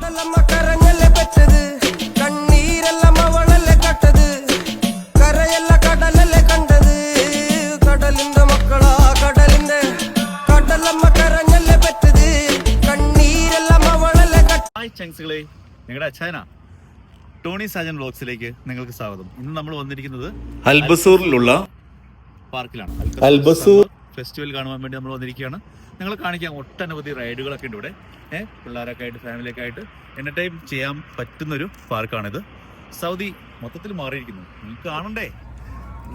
കടലമ്മ കരഞ്ഞല്ലേ പെറ്റത്? കണ്ണീരെല്ലാം അവളല്ലേ കട്ടത്? കരയല്ല കടലല്ലേ കണ്ടത്? കടലിന്റെ മക്കളാ കടലിന്റെ കടലമ്മ കരഞ്ഞല്ലേ പെറ്റത്? കണ്ണീരെല്ലാം അവളല്ലേ ഹായ് ചങ്സുകളെ നിങ്ങളുടെ അച്ഛന. ടോണി സാജൻ വ്ലോഗ്സിലേക്ക് നിങ്ങൾക്ക് സ്വാഗതം. ഇന്ന് നമ്മൾ വന്നിരിക്കുന്നത് അൽബസൂറിലുള്ള പാർക്കിലാണ്. അൽബസൂർ ഫെസ്റ്റിവൽ കാണുവാൻ വേണ്ടി നമ്മൾ വന്നിരിക്കുകയാണ്. നിങ്ങൾ കാണിക്കാം ഒട്ടനവധി റൈഡുകളൊക്കെ ഉണ്ട് ഇവിടെ. ഏഹ് പിള്ളേരൊക്കെ ആയിട്ട് ഫാമിലിയൊക്കെ ആയിട്ട് എന്റർടൈൻ ചെയ്യാൻ പറ്റുന്നൊരു പാർക്കാണിത് സൗദി മൊത്തത്തിൽ മാറിയിരിക്കുന്നു. നീ കാണണ്ടേ?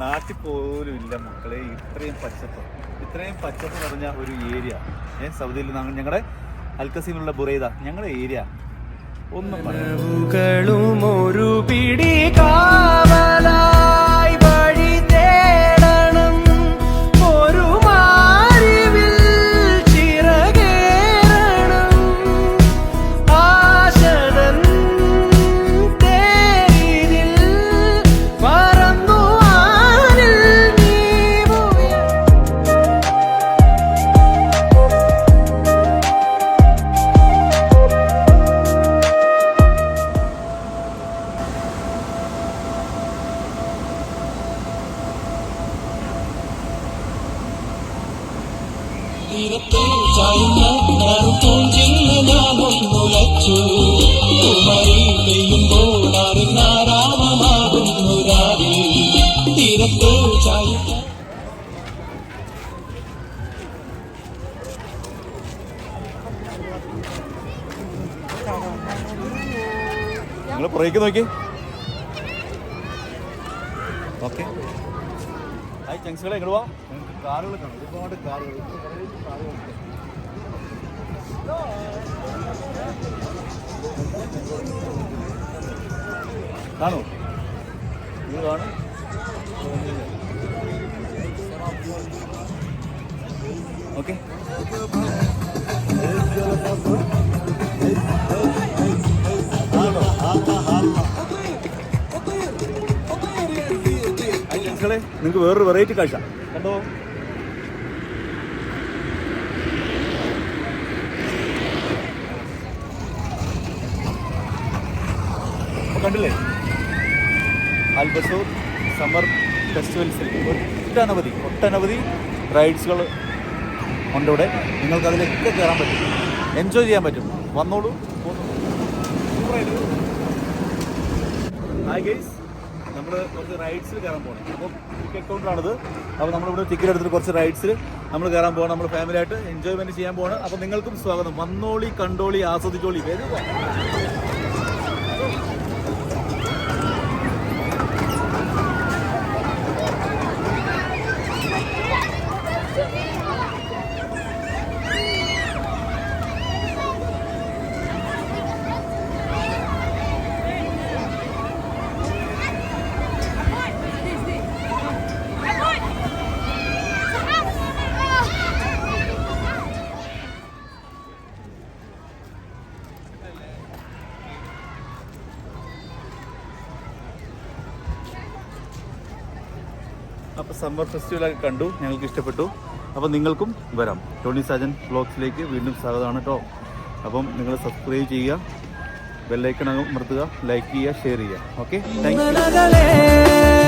നാട്ടിൽ പോലും ഇല്ല മക്കളെ. ഇത്രയും പച്ചപ്പ്. ഇത്രയും പച്ചപ്പ് നിറഞ്ഞ ഒരു ഏരിയ ഏഹ് സൗദിയിൽ ഞങ്ങളുടെ അൽക്കസീമിലുള്ള ബുറൈദ ഞങ്ങളുടെ ഏരിയ ഒന്നും പറയാം ഒരു പിടി കാവലായി തീരത്തിൽ ചായുന്ന നറുപൂഞ്ചിന്ന് ഞാനൊന്നുലച്ചു കുമരി പെയ്യുമ്പോൾ അറിഞ്ഞാരാമമാകുന്നു രാവിൽ തീരത്തിൽ ചായുന്ന നിങ്ങൾ പുറകേക്ക് നോക്കി ഓക്കെ ഹായ് ചങ്സുകളെ എങ്ങോട്ട് വാ. നിങ്ങൾക്ക് കാറുകൾ കാണും ഒരുപാട് കാറുകൾ കാണോ. ഇത് കാണും. ഓക്കെ. മക്കളെ നിങ്ങൾക്ക് വേറൊരു വെറൈറ്റി കാഴ്ച. കണ്ടോ? കണ്ടില്ലേ? ആൽബസൂർ സമ്മർ ഫെസ്റ്റിവൽസിൽ ഒട്ടനവധി ഒട്ടനവധി റൈഡ്സുകൾ ഉണ്ട് ഇവിടെ നിങ്ങൾക്ക് അതിലൊക്കെ കയറാൻ പറ്റും. എൻജോയ് ചെയ്യാൻ പറ്റും. വന്നോളൂ. ഹായ് ഗൈസ് നമ്മൾ കുറച്ച് റൈഡ്സിൽ കയറാൻ പോകണം അപ്പം ടിക്കറ്റ് അപ്പോൾ നമ്മളിവിടെ ടിക്കറ്റ് എടുത്തിട്ട് കുറച്ച് റൈഡ്സിൽ നമ്മൾ കയറാൻ പോകണം നമ്മൾ ഫാമിലിയായിട്ട് എൻജോയ്മെന്റ് ചെയ്യാൻ പോകണം അപ്പോൾ നിങ്ങൾക്കും സ്വാഗതം. വന്നോളി കണ്ടോളി ആസ്വദിച്ചോളി. വരുക അപ്പോൾ സമ്മർ ഫെസ്റ്റിവലൊക്കെ കണ്ടു ഞങ്ങൾക്ക് ഇഷ്ടപ്പെട്ടു. അപ്പോൾ നിങ്ങൾക്കും വരാം. ടോണി സാജൻ വ്ളോഗ്സിലേക്ക് വീണ്ടും സ്വാഗതമാണ് കേട്ടോ. അപ്പം നിങ്ങൾ സബ്സ്ക്രൈബ് ചെയ്യുക ബെല്ലൈക്കൺ അമർത്തുക ലൈക്ക് ചെയ്യുക ഷെയർ ചെയ്യുക. Okay thank